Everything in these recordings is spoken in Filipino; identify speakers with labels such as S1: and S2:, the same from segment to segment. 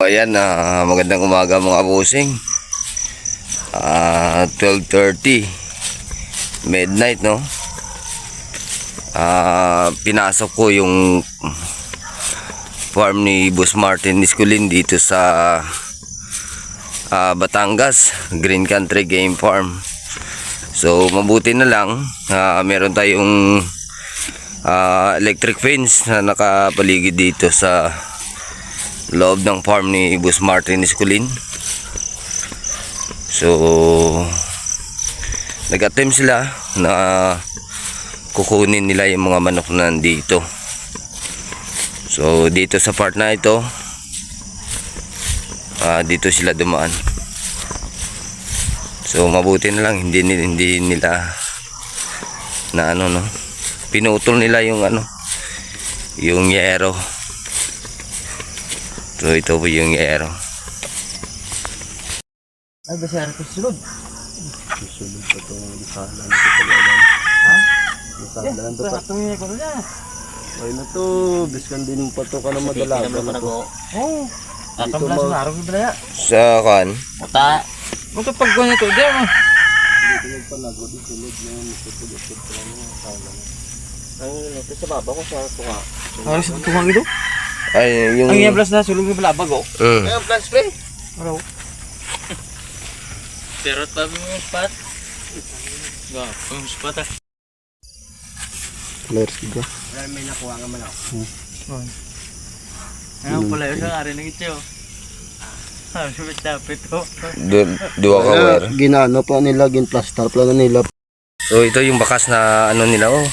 S1: Ayan, ah, magandang umaga mga busing. Ah, 12.30. Midnight, no? Ah, pinasok ko yung farm ni Boss Martin Nisculin dito sa ah, Batangas, Green Country Game Farm. So, mabuti na lang, ah, meron tayong ah, electric fence na nakapaligid dito sa loob ng farm ni Boss Martin Esculin. So, nag-attempt sila na kukunin nila yung mga manok na nandito. So, dito sa part na ito, ah, dito sila dumaan. So, mabuti na lang, hindi, hindi nila na ano, no, pinutol nila yung ano, yung yero. So ito po yung yero.
S2: Ay, basta rin ko sunod.
S3: Susunod pa itong lisanan ko sa looban.
S2: Ha?
S3: Lisanan to pa.
S2: Itong ko na.
S3: Ay na to, biskan din pa to ka na madalaga na to.
S2: Oo.
S3: Dito
S2: Atam lang
S3: mag-
S2: sa araw ko ba
S1: Sa kan,
S2: Muta. Muta pag ko nito, di mo.
S3: Dito yung panago, di sulod na yun. Ito pa lang yung kalan.
S2: Ang ito sa baba ko sa tunga. Ano sa tunga ito?
S1: Ay yung...
S2: Ang yablas na sulog yung balabag oh.
S1: Mm.
S2: Ay, plan spray. Ano? Pero tabi mo yung spot. Ga, yung spot ah.
S3: Players ka.
S2: Wala may nakuha nga man ako. Ano pala yun sa ari ng ito. Sabi mo tapit to.
S1: Du- Dua ka
S3: Kaya
S1: wire.
S3: ginano pa nila, ginplaster pa na nila.
S1: So ito yung bakas na ano nila oh.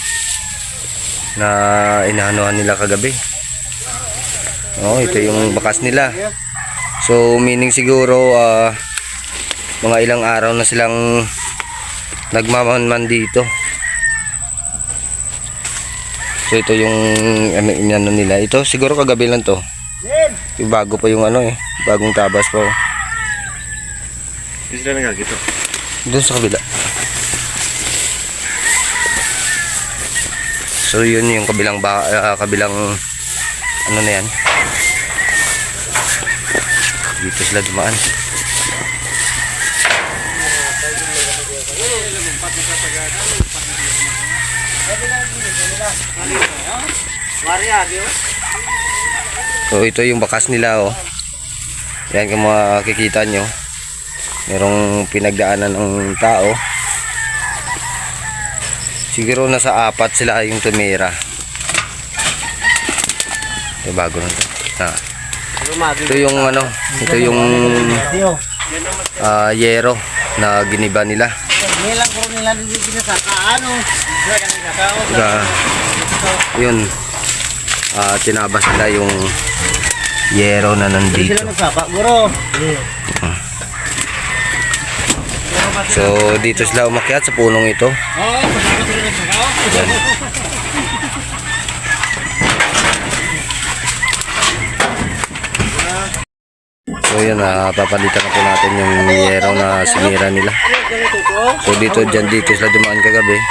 S1: Na inaanohan nila kagabi. Oh, ito yung bakas nila. So meaning siguro ah, mga ilang araw na silang nagmamanman dito. So ito yung ano, inano nila. Ito siguro kagabi lang to. Yung bago pa yung ano eh. Bagong tabas pa. oh.
S3: Hindi sila nagagito.
S1: Doon sa kabila. So yun yung kabilang ba ah, kabilang ano na yan. Dito sila dumaan. So ito yung bakas nila oh. Yan kung makikita nyo. Merong pinagdaanan ng tao. Siguro nasa apat sila yung tumira. Ito bago na to. Ah. Ito yung ano, ito yung ah, yero na giniba nila.
S2: Nilang ko nila dito sa ano.
S1: Saka, yun, ah, tinabas nila yung yero na nandito.
S2: nagsapa, guro.
S1: So, dito sila umakyat sa punong ito.
S2: Oo, pasapa sila nagsapa.
S1: Yan. So, yan, ah, papalitan na po natin yung yero na sinira nila. So, dito, dyan, dito sila dumaan kagabi.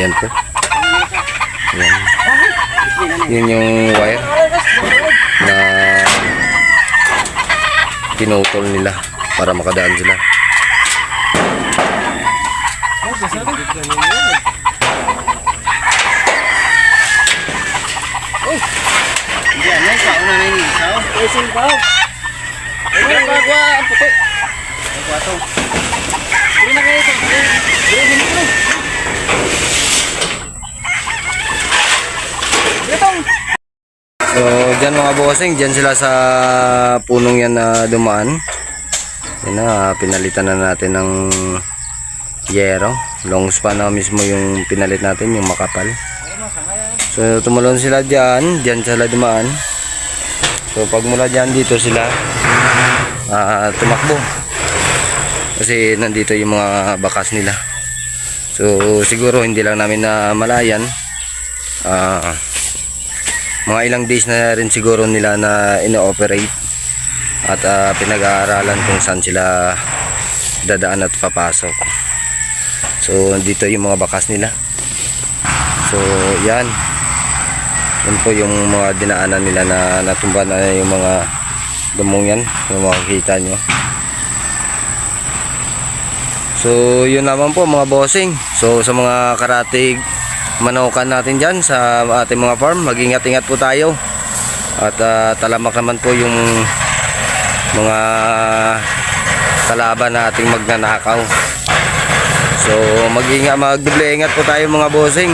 S1: Yan po. Yan. Yun yung wire na pinutol nila para makadaan sila.
S2: Yan, yan sa una na yung isaw. Isin pa. Ano ba gwa ang puto? Hindi na kayo ito. Hindi hindi.
S1: So, dyan mga bossing, dyan sila sa punong yan na dumaan. Yan na, pinalitan na natin ng yero. Long span na mismo yung pinalit natin, yung makapal. So, tumulon sila dyan, dyan sila dumaan. So, pag mula dyan, dito sila ah, tumakbo. Kasi nandito yung mga bakas nila. So, siguro hindi lang namin na malayan. Ah, mga ilang days na rin siguro nila na ino-operate at ah, pinag-aaralan kung saan sila dadaan at papasok so dito yung mga bakas nila so yan yun po yung mga dinaanan nila na natumba na yung mga dumong yan kung makikita nyo. So yun naman po mga bossing. So sa mga karatig manokan natin dyan sa ating mga farm mag-ingat-ingat po tayo. At ah, talamak naman po yung mga kalaban na ating magnanakaw. So mag-ingat magdoble ingat po tayo mga bossing